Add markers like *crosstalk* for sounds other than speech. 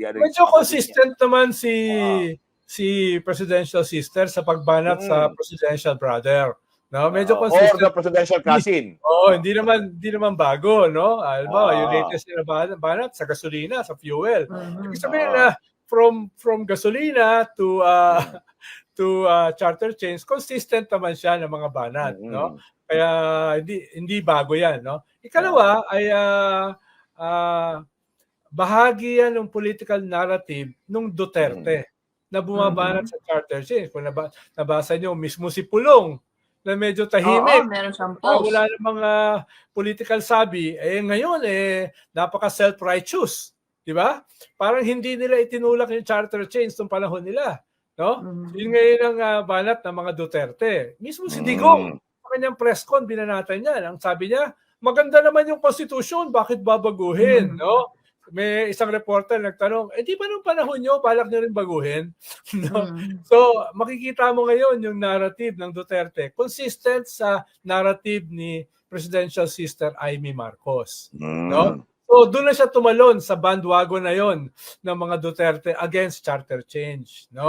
the other Medyo consistent naman si Ah. si presidential sister sa pagbanat sa Mm. presidential brother. No, niya. medyo Uh, or consistent. the presidential cousin. Oh, hindi naman hindi naman bago, no? Alam mo, Ah. yung latest na banat, banat sa gasolina, sa fuel. Mhm. Ibig sabihin Ah. na from from gasolina to uh, *laughs* to uh, charter chains, consistent naman siya ng mga banat, Mm. no? Kaya hindi hindi bago 'yan, no? Ikalawa ay ah, ah, bahagi yan ng political narrative nung Duterte na bumabanat sa charter chains. Kung naba, nabasa niyo mismo si Pulong na medyo Oo, tahimik, meron siyang Ah, post. wala ng mga political sabi, eh ngayon eh napaka self-righteous, 'di ba? Parang hindi nila itinulak yung charter change nung panahon nila, no? Mhm. Yun ngayon ang ah, banat ng mga Duterte. Mismo si Mm. Digong, sa kanyang press con binanatan niya, ang sabi niya, maganda naman yung constitution, bakit babaguhin, Mm. no? May isang reporter nagtanong, eh di ba nung panahon nyo, balak nyo rin baguhin? *laughs* no? Mhm. So, makikita mo ngayon yung narrative ng Duterte consistent sa narrative ni presidential sister Amy Marcos. Mm. No? So, doon na siya tumalon sa bandwagon na yon ng mga Duterte against charter change, no?